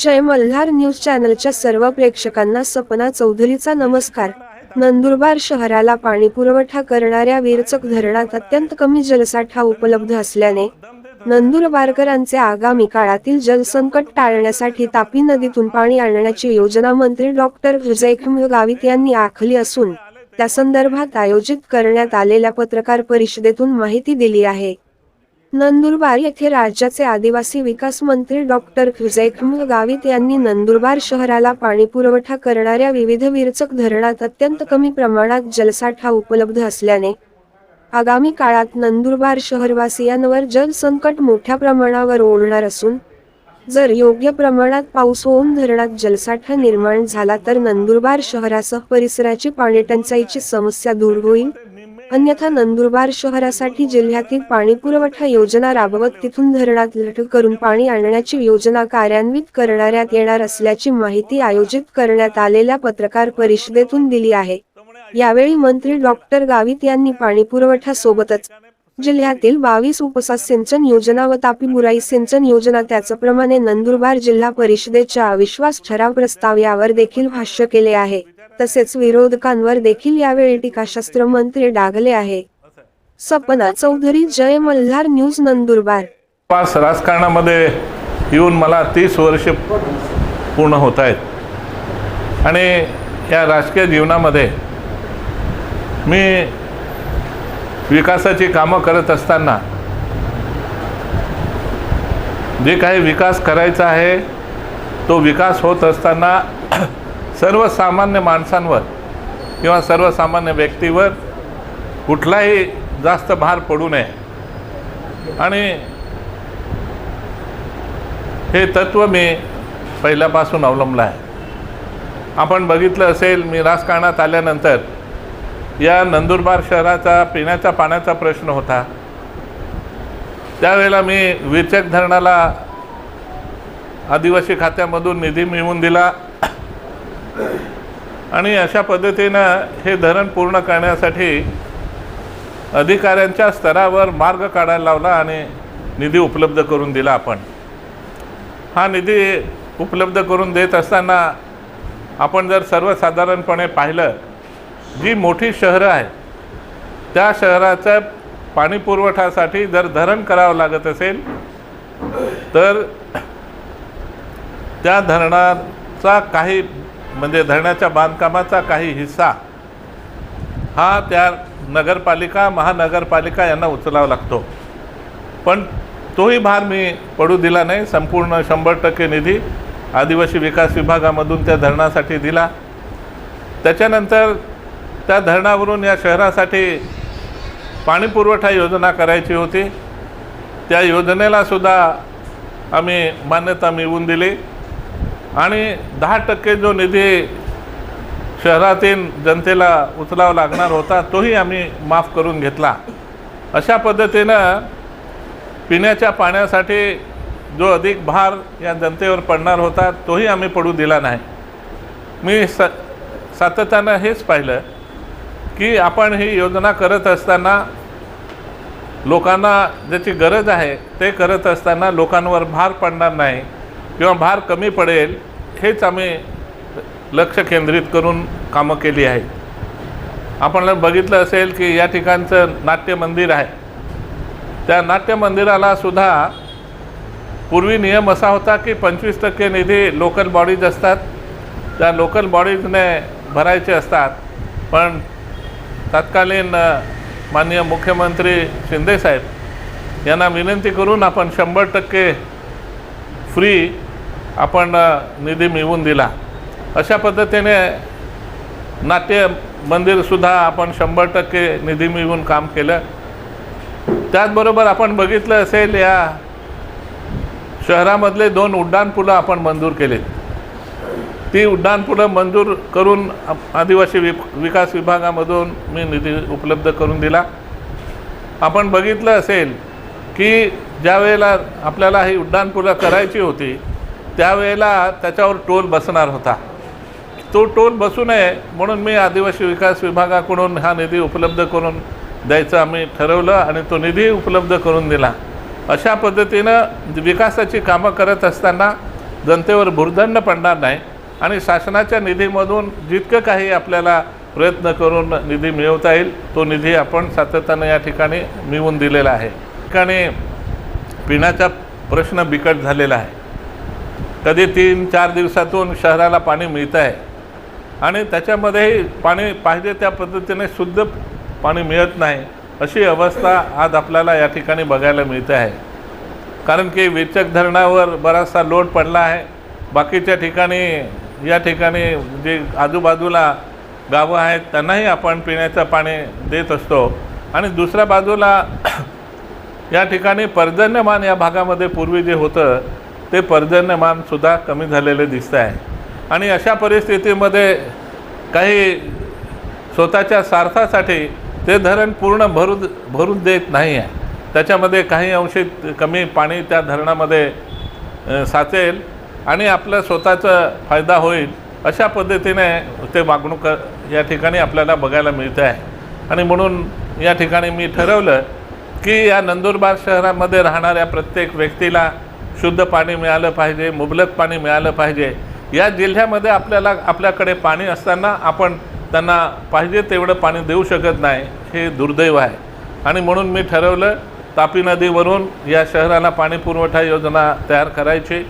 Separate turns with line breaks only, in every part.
जय Malhar news चॅनलच्या सर्व प्रेक्षकांना सपना चौधरीचा नमस्कार. नंदुरबार शहराला पाणी पुरवठा करणाऱ्या वीरचक धरणात अत्यंत कमी जलसाठा उपलब्ध असल्याने नंदुरबारकरांचे आगामी काळातील जलसंकट टाळण्यासाठी तापी नदीतून पाणी आणण्याची योजना मंत्री डॉक्टर विजय गावित यांनी आखली असून त्या संदर्भात आयोजित करण्यात आलेल्या पत्रकार परिषदेतून माहिती दिली आहे. नंदुरबार येथे राज्याचे आदिवासी विकास मंत्री डॉक्टर विजयखंभ गावित यांनी नंदुरबार शहराला पाणी पुरवठा करणाऱ्या विविध विरचक धरणात अत्यंत कमी प्रमाणात जलसाठा उपलब्ध असल्याने आगामी काळात नंदुरबार शहरवासियांवर जलसंकट मोठ्या प्रमाणावर ओढणार असून जर योग्य प्रमाणात पाऊस होऊन धरणात जलसाठा निर्माण झाला तर नंदुरबार शहरासह परिसराची पाणीटंचाईची समस्या दूर होईल. अन्यथा नंदुरबार शहरासाठी जिल्ह्यातील पाणी पुरवठा योजना राबवत तिथून धरणात लठ करून पाणी आणण्याची योजना कार्यान्वित करण्यात येणार असल्याची माहिती आयोजित करण्यात आलेल्या पत्रकार परिषदेतून दिली आहे. यावेळी मंत्री डॉक्टर गावित यांनी पाणी पुरवठा सोबतच जिल्ह्यातील बावीस उपसा सिंचन योजना व तापी बुराई सिंचन योजना त्याचप्रमाणे नंदुरबार जिल्हा परिषदेच्या अविश्वास ठराव प्रस्ताव यावर देखील भाष्य केले आहे. तसेच विरोधकांवर देखील यावेळी टीकाशास्त्र मंत्री डागले आहे. सपना चौधरी जय मल्हार न्यूज नंदुरबार.
राजकारणामध्ये येऊन मला तीस वर्ष पूर्ण होत आहेत आणि या राजकीय जीवनामध्ये मी विकासाची कामं करत असताना जे काही विकास करायचा आहे तो विकास होत असताना सर्वसामान्य माणसांवर किंवा सर्वसामान्य व्यक्तीवर कुठलाही जास्त भार पडू नये. आणि हे तत्त्व मी पहिल्यापासून अवलंबलं आहे. आपण बघितलं असेल मी राजकारणात आल्यानंतर या नंदुरबार शहराचा पिण्याच्या पाण्याचा प्रश्न होता. त्यावेळेला मी विचक धरणाला आदिवासी खात्यामधून निधी मिळवून दिला. आणि अशा पद्धतीनं हे धरण पूर्ण करण्यासाठी अधिकाऱ्यांच्या स्तरावर मार्ग काढायला लावला आणि निधी उपलब्ध करून दिला आपण. हा निधी उपलब्ध करून देत असताना आपण जर सर्वसाधारणपणे पाहिलं जी मोठी शहरं आहेत त्या शहराच्या पाणी पुरवठासाठी जर धरण करावं लागत असेल तर त्या धरणाचा काही म्हणजे धरणाच्या बांधकामाचा काही हिस्सा हा त्या नगरपालिका महानगरपालिका यांना उचलावा लागतो. पण तोही भार मी पडू दिला नाही. संपूर्ण शंभर टक्के निधी आदिवासी विकास विभागामधून त्या धरणासाठी दिला. त्याच्यानंतर त्या धरणावरून या शहरासाठी पाणीपुरवठा योजना करायची होती. त्या योजनेलासुद्धा आम्ही मान्यता मिळवून दिली. आणि दहा टक्के जो निधी शहरातील जनतेला उचलावा लागणार होता तोही आम्ही माफ करून घेतला. अशा पद्धतीनं पिण्याच्या पाण्यासाठी जो अधिक भार या जनतेवर पडणार होता तोही आम्ही पडू दिला नाही. मी स सातत्यानं हेच पाहिलं की आपण ही योजना करत असताना लोकांना ज्याची गरज आहे ते करत असताना लोकांवर भार पडणार नाही. किंवा भार कमी पडेल हेच आम्ही लक्ष केंद्रित करून कामं केली आहेत. आपण बघितलं असेल की या ठिकाणचं नाट्य मंदिर आहे. त्या नाट्य मंदिराला सुद्धा पूर्वी नियम असा होता की पंचवीस टक्के निधी लोकल बॉडीज असतात. त्या लोकल बॉडीजने भरायचे असतात. पण तत्कालीन माननीय मुख्यमंत्री शिंदेसाहेब यांना विनंती करून आपण शंभर टक्के फ्री आपण निधी मिळवून दिला. अशा पद्धतीने नाट्य मंदिरसुद्धा आपण शंभर टक्के निधी मिळवून काम केलं. त्याचबरोबर आपण बघितलं असेल या शहरामधले दोन उड्डाणपुलं आपण मंजूर केलीत. ती उड्डाणपुलं मंजूर करून आदिवासी वि विकास विभागामधून मी निधी उपलब्ध करून दिला. आपण बघितलं असेल की ज्या वेळेला आपल्याला ही उड्डाणपुलं करायची होती त्यावेळेला त्याच्यावर टोल बसणार होता. तो टोल बसू नये म्हणून मी आदिवासी विकास विभागाकडून हा निधी उपलब्ध करून द्यायचं आम्ही ठरवलं आणि तो निधी उपलब्ध करून दिला. अशा पद्धतीनं विकासाची कामं करत असताना जनतेवर भुर्दंड पडणार नाही आणि शासनाच्या निधीमधून जितकं काही आपल्याला प्रयत्न करून निधी मिळवता येईल तो निधी आपण सातत्यानं या ठिकाणी मिळवून दिलेला आहे. ठिकाणी पिण्याचा प्रश्न बिकट झालेला आहे. कधी तीन चार दिवसातून शहराला पाणी मिळतं आहे. आणि त्याच्यामध्येही पाणी पाहिजे त्या पद्धतीने शुद्ध पाणी मिळत नाही अशी अवस्था आज आपल्याला या ठिकाणी बघायला मिळते आहे. कारण की वेचक धरणावर बराचसा लोड पडला आहे. बाकीच्या ठिकाणी या ठिकाणी जे आजूबाजूला गावं आहेत त्यांनाही आपण पिण्याचं पाणी देत असतो. आणि दुसऱ्या बाजूला या ठिकाणी पर्जन्यमान या भागामध्ये पूर्वी जे होतं ते पर्जन्यमानसुद्धा कमी झालेले दिसतं आहे. आणि अशा परिस्थितीमध्ये काही स्वतःच्या स्वार्थासाठी ते धरण पूर्ण भरू भरून देत नाही आहे. त्याच्यामध्ये काही अंशी कमी पाणी त्या धरणामध्ये साचेल आणि आपलं स्वतःचा फायदा होईल अशा पद्धतीने ते वागणूक या ठिकाणी आपल्याला बघायला मिळते आहे. आणि म्हणून या ठिकाणी मी ठरवलं की या नंदुरबार शहरामध्ये राहणाऱ्या प्रत्येक व्यक्तीला शुद्ध पाणी मिळालं पाहिजे मुबलक पाणी मिळालं पाहिजे. या जिल्ह्यामध्ये आपल्याला आपल्याकडे पाणी असताना आपण त्यांना पाहिजे तेवढं पाणी देऊ शकत नाही हे दुर्दैव आहे. आणि म्हणून मी ठरवलं तापी नदीवरून या शहराला पाणी पुरवठा योजना तयार करायची.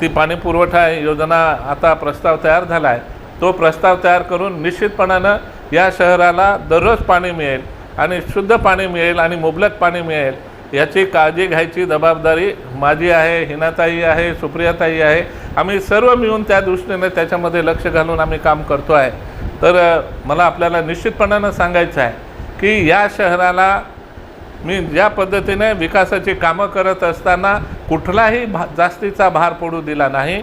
ती पाणी पुरवठा योजना आता प्रस्ताव तयार झाला आहे तो प्रस्ताव तयार करून निश्चितपणानं या शहराला दररोज पाणी मिळेल आणि शुद्ध पाणी मिळेल आणि मुबलक पाणी मिळेल. याची काळजी घ्यायची जबाबदारी माझी आहे हिनाताई आहे सुप्रियाताई आहे. आम्ही सर्व मिळून त्या दृष्टीने त्याच्यामध्ये लक्ष घालून आम्ही काम करतो आहे. तर मला आपल्याला निश्चितपणानं सांगायचं आहे की या शहराला मी ज्या पद्धतीने विकासाची कामं करत असताना कुठलाही भा जास्तीचा भार पडू दिला नाही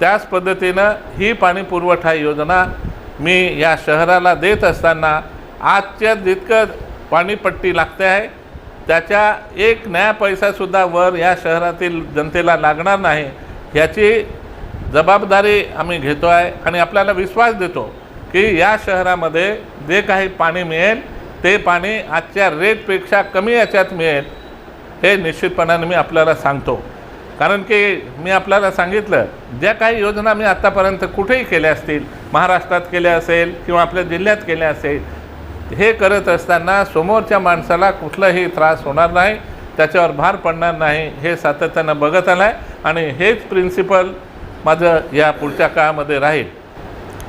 त्याच पद्धतीनं ही पाणी पुरवठा योजना मी या शहराला देत असताना आजच्या जितकं पाणीपट्टी लागते आहे त्याच्या एक नया पैसासुद्धा वर या शहरातील जनतेला लागणार नाही ह्याची जबाबदारी आम्ही घेतो आहे आणि आपल्याला विश्वास देतो की या शहरामध्ये जे काही पाणी मिळेल ते पाणी आजच्या रेटपेक्षा कमी याच्यात मिळेल हे निश्चितपणाने मी आपल्याला सांगतो. कारण की मी आपल्याला सांगितलं ज्या काही योजना मी आत्तापर्यंत कुठेही केल्या असतील महाराष्ट्रात केल्या असेल किंवा आपल्या जिल्ह्यात केल्या असेल हे करत असताना समोरच्या माणसाला कुठलाही त्रास होणार नाही त्याच्यावर भार पडणार नाही हे सातत्यानं बघत आलं आहे आणि हेच प्रिन्सिपल माझं या पुढच्या काळामध्ये राहील.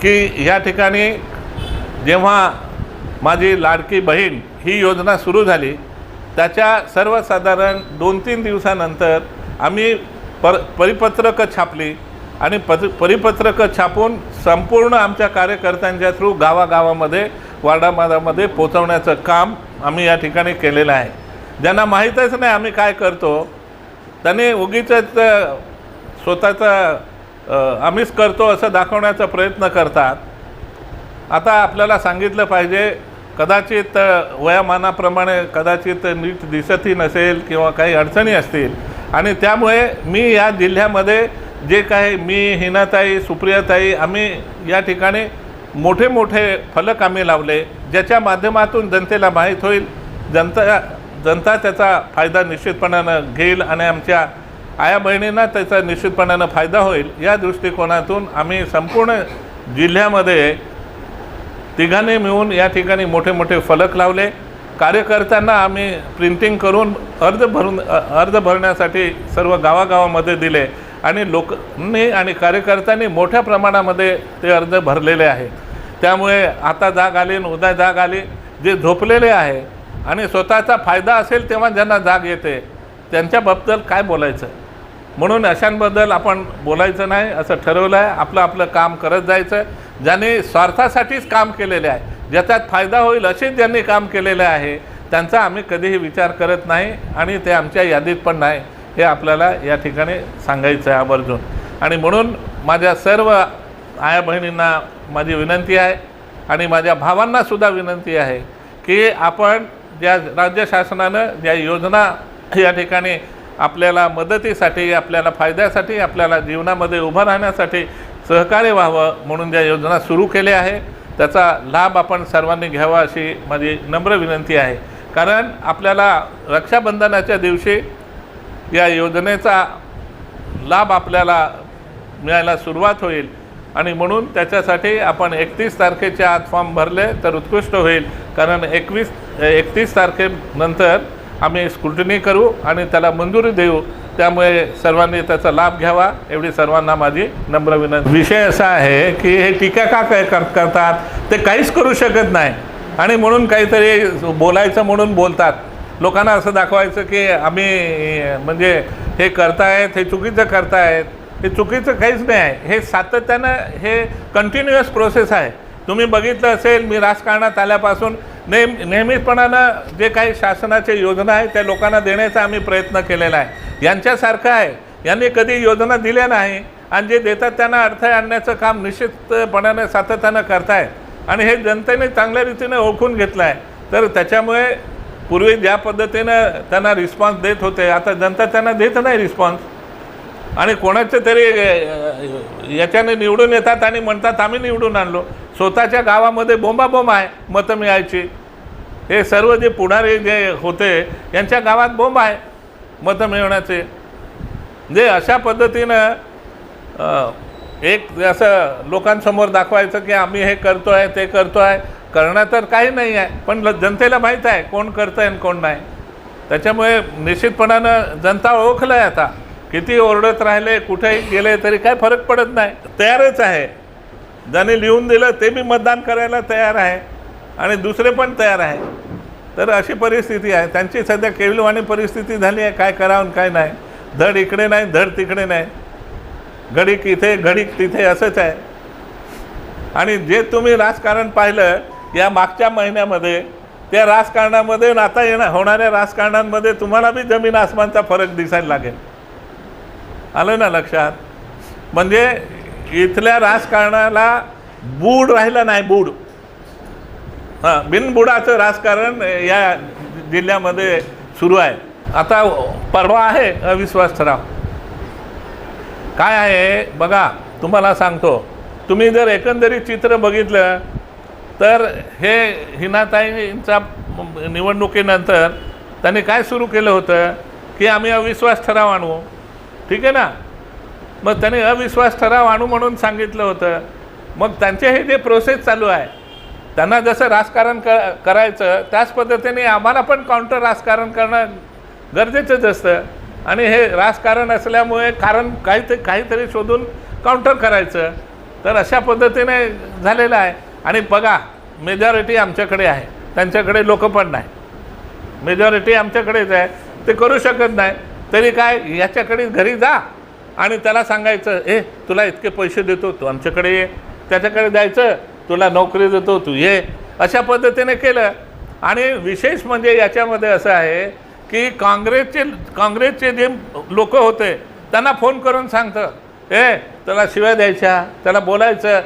की या ठिकाणी जेव्हा माझी लाडकी बहीण ही योजना सुरू झाली त्याच्या सर्वसाधारण दोन तीन दिवसानंतर आम्ही पर परिपत्रकं छापली आणि पद परिपत्रकं छापून संपूर्ण आमच्या कार्यकर्त्यांच्या थ्रू गावागावामध्ये वाडामादामध्ये पोचवण्याचं काम आम्ही या ठिकाणी केलेलं आहे. ज्यांना माहीतच नाही आम्ही काय करतो त्यांनी उगीच स्वतःचा आम्हीच करतो असं दाखवण्याचा प्रयत्न करतात. आता आपल्याला सांगितलं पाहिजे कदाचित वयामानाप्रमाणे कदाचित नीट दिसतही नसेल किंवा काही अडचणी असतील. आणि त्यामुळे मी या जिल्ह्यामध्ये जे काही मी हिनाताई सुप्रियाताई आम्ही या ठिकाणी मोठे मोठे फलक आम्ही लावले ज्याच्या माध्यमातून जनतेला माहीत होईल जनता जनता त्याचा फायदा निश्चितपणानं घेईल आणि आमच्या आया बहिणींना त्याचा निश्चितपणानं फायदा होईल. या दृष्टिकोनातून आम्ही संपूर्ण जिल्ह्यामध्ये तिघांनी मिळून या ठिकाणी मोठे मोठे फलक लावले. कार्यकर्त्यांना आम्ही प्रिंटिंग करून अर्ज भरून अर्ज भरण्यासाठी सर्व गावागावामध्ये दिले. आणि लोकांनी आणि कार्यकर्त्यांनी मोठ्या प्रमाणामध्ये ते अर्ज भरलेले आहेत त्यामुळे आता जाग आली आणि उद्या जाग आली. जे झोपलेले आहे आणि स्वतःचा फायदा असेल तेव्हा ज्यांना जाग येते त्यांच्याबद्दल काय बोलायचं? म्हणून अशांबद्दल आपण बोलायचं नाही असं ठरवलं आहे आपलं आपलं काम करत जायचं. ज्यांनी स्वार्थासाठीच काम केलेले आहे ज्याच्यात फायदा होईल असेच ज्यांनी काम केलेलं आहे त्यांचा आम्ही कधीही विचार करत नाही आणि ते आमच्या यादीत पण नाही. हे आपल्याला या ठिकाणी सांगायचं आहे आवर्जून. आणि म्हणून माझ्या सर्व आया बहिणींना माझी विनंती आहे आणि माझ्या भावांनासुद्धा विनंती आहे की आपण ज्या राज्य शासनानं ज्या योजना या ठिकाणी आपल्याला मदतीसाठी आपल्याला फायद्यासाठी आपल्याला जीवनामध्ये उभं राहण्यासाठी सहकार्य व्हावं म्हणून ज्या योजना सुरू केल्या आहे त्याचा लाभ आपण सर्वांनी घ्यावा अशी माझी नम्र विनंती आहे. कारण आपल्याला रक्षाबंधनाच्या दिवशी या योजनेचा लाभ आपल्याला मिळायला सुरुवात होईल. आणि म्हणून त्याच्यासाठी आपण एकतीस तारखेच्या आत फॉर्म भरले तर उत्कृष्ट होईल. कारण एकवीस एकतीस तारखेनंतर आम्ही स्क्रुटनी करू आणि त्याला मंजुरी देऊ. त्यामुळे सर्वांनी त्याचा लाभ घ्यावा एवढी सर्वांना माझी नम्र विनंती. विषय असा आहे की हे टीका का काय कर करतात? ते काहीच करू शकत नाही. आणि म्हणून काहीतरी बोलायचं म्हणून बोलतात. लोकांना असं दाखवायचं की आम्ही म्हणजे हे करतायत हे चुकीचं करतायत. हे चुकीचं काहीच नाही आहे. हे सातत्यानं हे कंटिन्युअस प्रोसेस आहे. तुम्ही बघितलं असेल मी राजकारणात आल्यापासून नेम नेहमीपणानं जे काही शासनाच्या योजना आहेत त्या लोकांना देण्याचा आम्ही प्रयत्न केलेला आहे. यांच्यासारखं आहे. यांनी कधी योजना दिल्या नाही आणि जे देतात त्यांना अडथळे आणण्याचं काम निश्चितपणाने सातत्यानं करतायत. आणि हे जनतेने चांगल्या रीतीने ओळखून घेतलं आहे तर त्याच्यामुळे पूर्वी ज्या पद्धतीनं त्यांना रिस्पॉन्स देत होते आता जनता त्यांना देत नाही रिस्पॉन्स आणि कोणाचे तरी याच्याने निवडून येतात आणि म्हणतात आम्ही निवडून आणलो. स्वतःच्या गावामध्ये बोंबाबोंब आहे मतं मिळायची. हे सर्व जे पुढारी जे होते यांच्या गावात बोंब आहे मतं मिळवण्याचे. जे अशा पद्धतीनं एक असं लोकांसमोर दाखवायचं की आम्ही हे करतो आहे ते करतो आहे करणं तर काही नाही आहे पण ल- जनतेला माहीत आहे कोण करतं आहे आणि कोण नाही. त्याच्यामुळे निश्चितपणानं जनता ओळखलं आहे आता. किती ओरडत राहिले कुठेही गेले तरी काय फरक पडत नाही. तयारच आहे. ज्याने लिहून दिलं ते बी मतदान करायला तयार आहे. आणि दुसरे पण तयार आहे. तर अशी परिस्थिती आहे. त्यांची सध्या केविलवाणी परिस्थिती झाली आहे काय करावं आणि काय नाही. धड इकडे नाही धड तिकडे नाही. घडीक इथे घडीक तिथे असंच आहे. आणि जे तुम्ही राजकारण पाहिलं या मागच्या महिन्यामध्ये त्या राजकारणामध्ये आता येणार होणाऱ्या राजकारणांमध्ये तुम्हाला बी जमीन आसमानचा फरक दिसायला लागेल. आलं ना लक्षात? म्हणजे इथल्या राजकारणाला बूड राहिलं नाही बूड. हां बिनबुडाचं राजकारण या जिल्ह्यामध्ये सुरू आहे. आता परवा आहे अविश्वास ठराव. काय आहे? बघा तुम्हाला सांगतो. तुम्ही जर एकंदरीत चित्र बघितलं तर हे हिनाताईंच्या निवडणुकीनंतर त्यांनी काय सुरू केलं होतं की आम्ही अविश्वास ठराव आणू. ठीक आहे ना? मग त्यांनी अविश्वास ठराव आणू म्हणून सांगितलं होतं. मग त्यांचे हे जे प्रोसेस चालू आहे त्यांना जसं राजकारण क करायचं त्याच पद्धतीने आम्हाला पण काउंटर राजकारण करणं गरजेचंच असतं. आणि हे राजकारण असल्यामुळे कारण काहीतरी काहीतरी शोधून काउंटर करायचं. तर अशा पद्धतीने झालेलं आहे. आणि बघा मेजॉरिटी आमच्याकडे आहे. त्यांच्याकडे लोक पण नाही. मेजॉरिटी आमच्याकडेच आहे. ते करू शकत नाही. तरी काय याच्याकडे घरी जा. आणि त्याला सांगायचं ए तुला इतके पैसे देतो तू आमच्याकडे ये. त्याच्याकडे जायचं तुला नोकरी देतो तू ये. अशा पद्धतीने केलं. आणि विशेष म्हणजे याच्यामध्ये असं आहे की काँग्रेसचे काँग्रेसचे जे लोक होते त्यांना फोन करून सांगतं ए त्याला शिव्या द्यायच्या त्याला बोलायचं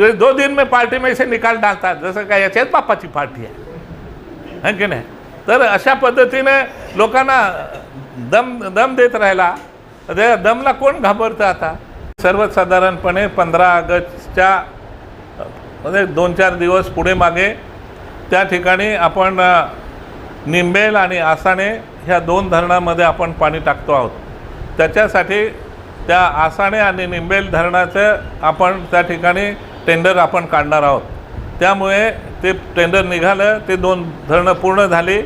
तुझे दो दिन में पार्टी में इसे निकाल डालतात जसं काय याच्यात बापाची पार्टी आहे है की नाही? तर अशा पद्धतीने लोकांना दम दम देत राहिला. त्या दमला कोण घाबरतं आता? सर्वसाधारणपणे पंधरा ऑगस्टच्या म्हणजे दोन चार दिवस पुढे मागे त्या ठिकाणी आपण निंबेल आणि आसाने ह्या दोन धरणामध्ये आपण पाणी टाकतो आहोत. त्याच्यासाठी त्या आसाने आणि निंबेल धरणाचं आपण त्या ठिकाणी टेंडर आपण काढणार आहोत. त्यामुळे ते टेंडर निघालं ते दोन धरणं पूर्ण झाली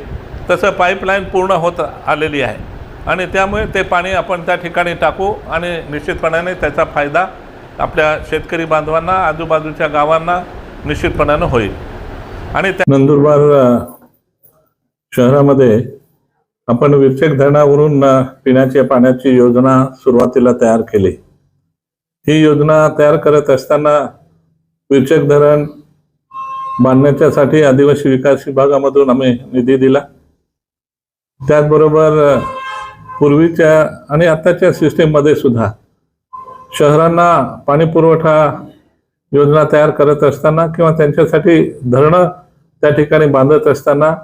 तसं पाईपलाईन पूर्ण होत आलेली आहे. आणि त्यामुळे ते पाणी आपण त्या ठिकाणी टाकू आणि निश्चितपणाने त्याचा फायदा आपल्या शेतकरी बांधवांना आजूबाजूच्या गावांना निश्चितपणानं होईल. आणि त्या
नंदुरबार शहरामध्ये आपण विरचक धरणावरून पिण्याच्या पाण्याची योजना सुरुवातीला तयार केली. ही योजना तयार करत असताना विरचक धरण बांधण्याच्यासाठी आदिवासी विकास विभागामधून आम्ही निधी दिला. त्याचबरोबर पूर्वीच्या आणि आत्ताच्या सिस्टीममध्ये सुद्धा शहरांना पाणी पुरवठा योजना तयार करत असताना किंवा त्यांच्यासाठी धरणं त्या ठिकाणी बांधत असताना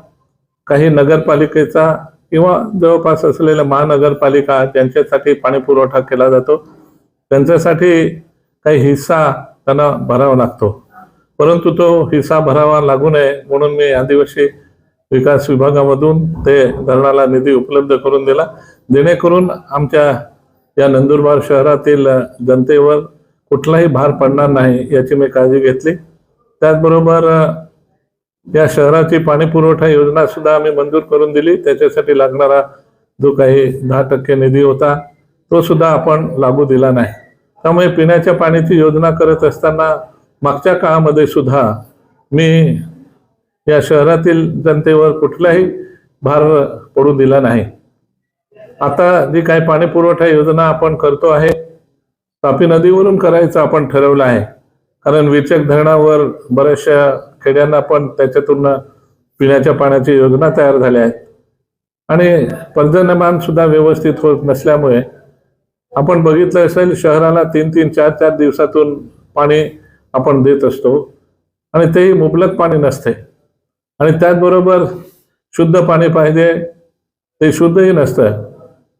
काही नगरपालिकेचा किंवा जवळपास असलेल्या महानगरपालिका ज्यांच्यासाठी पाणी पुरवठा केला जातो त्यांच्यासाठी काही हिस्सा त्यांना भरावा लागतो. परंतु तो हिस्सा भरावा लागू नये म्हणून मी आदिवासी विकास विभागामधून ते धरणाला निधी उपलब्ध करून दिला. जेणेकरून आमच्या
या नंदुरबार शहरातील जनतेवर कुठलाही भार पडणार नाही याची मी काळजी घेतली. त्याचबरोबर या शहराची पाणी पुरवठा योजना सुद्धा आम्ही मंजूर करून दिली. त्याच्यासाठी लागणारा जो काही दहा टक्के निधी होता तो सुद्धा आपण लागू दिला नाही. त्यामुळे पिण्याच्या पाण्याची योजना करत असताना मागच्या काळामध्ये सुद्धा मी या शहरातील जनतेवर कुठलाही भार पडू दिला नाही. आता जी काही पाणी पुरवठा योजना आपण करतो आहे तापी नदीवरून करायचं आपण ठरवलं आहे. कारण विचक धरणावर बऱ्याचशा खेड्यांना पण त्याच्यातून पिण्याच्या पाण्याची योजना तयार झाल्या आहेत. आणि पर्जन्यमान सुद्धा व्यवस्थित होत नसल्यामुळे आपण बघितलं असेल शहराला तीन तीन चार चार दिवसातून पाणी आपण देत असतो. आणि तेही मुबलक पाणी नसते. आणि त्याचबरोबर शुद्ध पाणी पाहिजे ते शुद्धही नसतं.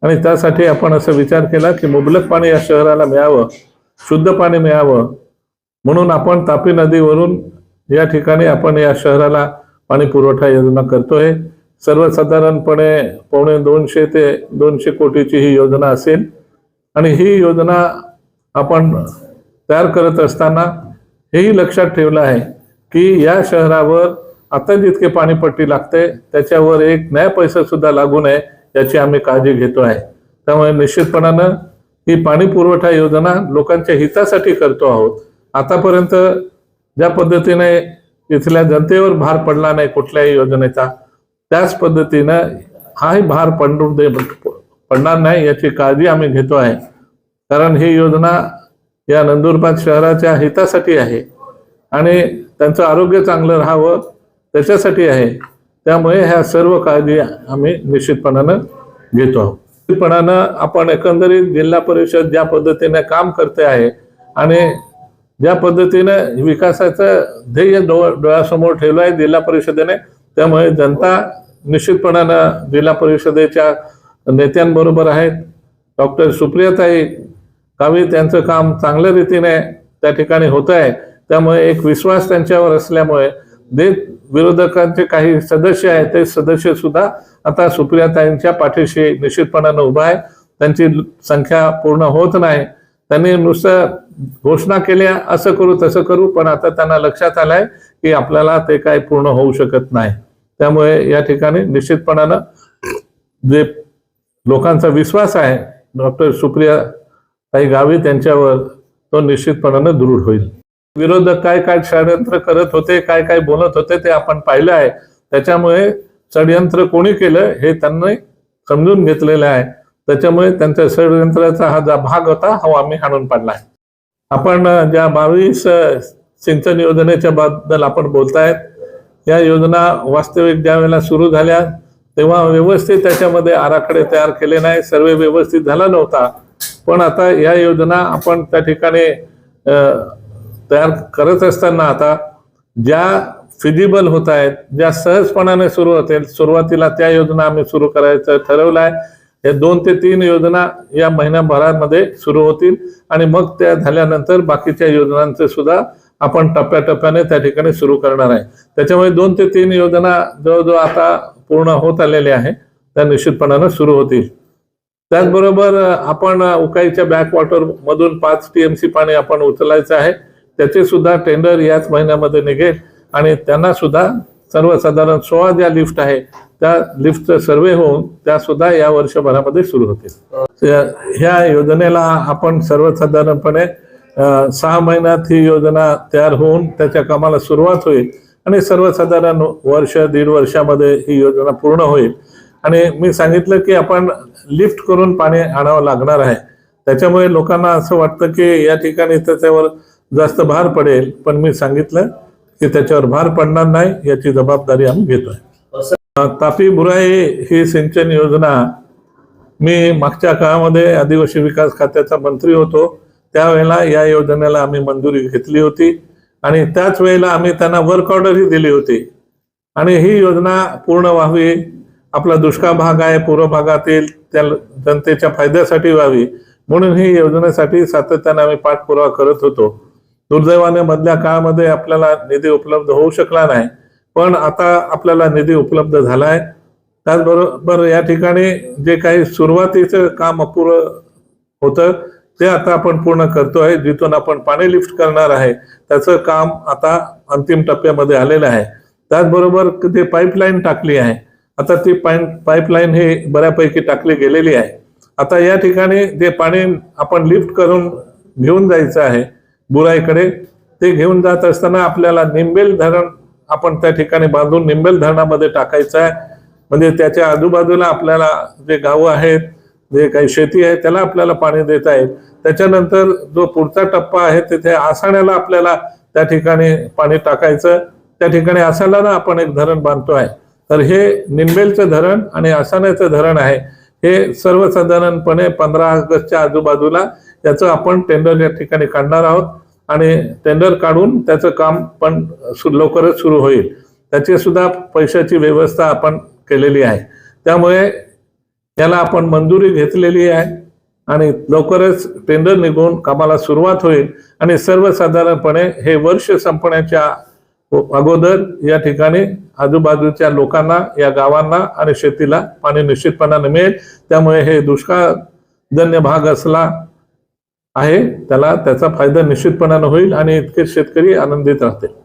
आणि त्यासाठी आपण असं विचार केला की मुबलक पाणी या शहराला मिळावं शुद्ध पाणी मिळावं. म्हणून आपण तापी नदीवरून या ठिकाणी आपण या शहराला पाणी पुरवठा योजना करतोय. सर्वसाधारणपणे पावणे दोनशे ते दोनशे कोटीची ही योजना असेल. आणि ही योजना आपण तयार करत असताना हेही लक्षात ठेवलं आहे की या शहरावर आता जितके पाणीपट्टी लागते त्याच्यावर एक न्याय पैसा सुद्धा लागू नये याची आम्ही काळजी घेतो आहे. त्यामुळे निश्चितपणानं ही पाणी पुरवठा योजना लोकांच्या हितासाठी करतो आहोत. आतापर्यंत ज्या पद्धतीने इथल्या जनतेवर भार पडला नाही कुठल्याही योजनेचा त्याच पद्धतीनं हाही भार पडू दे पडणार नाही याची काळजी आम्ही घेतो आहे. कारण ही योजना या नंदुरबार शहराच्या हितासाठी आहे. आणि त्यांचं आरोग्य चांगलं राहावं त्याच्यासाठी आहे. त्यामुळे ह्या सर्व काळजी आम्ही निश्चितपणानं घेतो आहोत. निश्चितपणानं आपण एकंदरीत जिल्हा परिषद ज्या पद्धतीने काम करते आहे आणि ज्या पद्धतीनं विकासाचं ध्येय डोळ डोळ्यासमोर ठेवलं आहे जिल्हा परिषदेने त्यामुळे जनता निश्चितपणानं जिल्हा परिषदेच्या नेत्यांबरोबर आहेत डॉक्टर सुप्रियाताई कावी त्यांचं काम चांगल्या रीतीने त्या ठिकाणी होत आहे. त्यामुळे एक विश्वास त्यांच्यावर असल्यामुळे जे विरोधकांचे काही सदस्य आहेत ते सदस्य सुद्धा आता सुप्रियाताईंच्या पाठीशी निश्चितपणानं उभा आहे. त्यांची संख्या पूर्ण होत नाही. त्यांनी नुसतं घोषणा केल्या असं करू तसं करू पण आता त्यांना लक्षात आलंय की आपल्याला ते काही पूर्ण होऊ शकत नाही. त्यामुळे या ठिकाणी निश्चितपणानं जे लोकांचा विश्वास आहे. डॉक्टर सुप्रिया ताई गावी त्यांच्यावर तो निश्चितपणानं दृढ होईल. विरोधक काय काय षडयंत्र करत होते काय काय बोलत होते ते आपण पाहिलं आहे. त्याच्यामुळे षडयंत्र कोणी केलं हे त्यांनी समजून घेतलेलं आहे. त्याच्यामुळे त्यांच्या षडयंत्राचा हा जा भाग होता हा आम्ही हाणून पाडला आहे. आपण ज्या बावीस सिंचन योजनेच्या बद्दल आपण बोलतायत या योजना वास्तविक ज्या वेळेला सुरू झाल्या तेव्हा व्यवस्थित त्याच्यामध्ये आराखडे तयार केले नाही सर्वे व्यवस्थित झाला नव्हता. पण आता या योजना आपण त्या ठिकाणी तयार करत असताना आता ज्या फिजिबल होत आहेत ज्या सहजपणाने सुरू होतील सुरुवातीला त्या योजना आम्ही सुरू करायचं ठरवलं आहे हे दोन ते तीन योजना या महिन्याभरामध्ये सुरू होतील आणि मग त्या झाल्यानंतर बाकीच्या योजनांचे सुद्धा आपण टप्प्याटप्प्याने त्या ठिकाणी सुरू करणार आहे. त्याच्यामुळे दोन ते तीन योजना जवळजवळ आता पूर्ण होत आलेल्या आहे. त्या निश्चितपणानं सुरू होतील. त्याचबरोबर आपण उकाईच्या उकाईच्या बॅकवॉटर मधून पाच टीएमसी पाणी आपण उचलायचं आहे. त्याचे सुद्धा टेंडर याच महिन्यामध्ये निघेल. आणि त्यांना सुद्धा सर्वसाधारण सोळा ज्या लिफ्ट आहे त्या लिफ्टचं सर्वे होऊन त्या सुद्धा या वर्षभरामध्ये सुरू होतील. ह्या योजनेला आपण सर्वसाधारणपणे सहा महिन्यात ही योजना तयार होऊन त्याच्या कामाला सुरुवात होईल. आणि सर्वसाधारण वर्ष दीड वर्षामध्ये ही योजना पूर्ण होईल. आणि मी सांगितलं की आपण लिफ्ट करून पाणी आणावं लागणार आहे. त्याच्यामुळे लोकांना असं वाटतं की या ठिकाणी त्याच्यावर जास्त भार पडेल. पण मी सांगितलं की त्याच्यावर भार पडणार नाही याची जबाबदारी आम्ही घेतोय. तापी बुराई ही सिंचन योजना मी मागच्या काळामध्ये आदिवासी विकास खात्याचा मंत्री होतो. त्यावेळेला या योजनेला आम्ही मंजुरी घेतली होती. आणि त्याच वेळेला आम्ही त्यांना वर्क ऑर्डरही दिली होती. आणि ही योजना पूर्ण व्हावी आपला दुष्काळ भाग आहे पूर्व भागातील त्या जनतेच्या फायद्यासाठी व्हावी म्हणून ही योजनेसाठी सातत्याने आम्ही पाठपुरावा करत होतो. दुर्दैवाने मधल्या काळामध्ये आपल्याला निधी उपलब्ध होऊ शकला नाही पण आता आपल्याला निधी उपलब्ध झालाय. त्याचबरोबर या ठिकाणी जे काही सुरुवातीचं काम अपुरं होतं ते आता आपण पूर्ण करतोय जिथून आपण पाणी लिफ्ट करणार आहे त्याचं काम आता अंतिम टप्प्यामध्ये आलेलं आहे. त्याचबरोबर ते पाईपलाईन टाकली आहे. आता ती पाईप पाईपलाईन ही बऱ्यापैकी टाकली गेलेली आहे. आता या ठिकाणी जे पाणी आपण लिफ्ट करून घेऊन जायचं आहे बुराईकडे ते घेऊन जात असताना आपल्याला निंबेल धरण आपण त्या ठिकाणी बांधून निंबेल धरणामध्ये टाकायचं आहे. म्हणजे त्याच्या आजूबाजूला आपल्याला जे गावं आहेत जे काही शेती आहे त्याला आपल्याला पाणी देता येईल. त्याच्यानंतर जो पुढचा टप्पा आहे तिथे आसाण्याला आपल्याला त्या ठिकाणी पाणी टाकायचं. त्या ठिकाणी आसाण्याला आपण एक धरण बांधतो आहे तर हे निंबेलचं धरण आणि आसाण्याचं धरण आहे. हे सर्वसाधारणपणे पंधरा ऑगस्टच्या आजूबाजूला याचं आपण टेंडर या ठिकाणी काढणार आहोत. आणि टेंडर काढून त्याचं काम पण सु- लवकरच सुरू होईल. त्याची सुद्धा पैशाची व्यवस्था आपण केलेली आहे. त्यामुळे याला आपण मंजुरी घेतलेली आहे. आणि लवकरच टेंडर निघून कामाला सुरुवात होईल. आणि सर्वसाधारणपणे हे वर्ष संपण्याच्या अगोदर या ठिकाणी आजूबाजूच्या लोकांना या गावांना आणि शेतीला पाणी निश्चितपणाने मिळेल. त्यामुळे हे दुष्काळजन्य भाग असला आहे त्याला त्याचा फायदा निश्चितपणाने होईल आणि इतके शेतकरी आनंदित राहतील.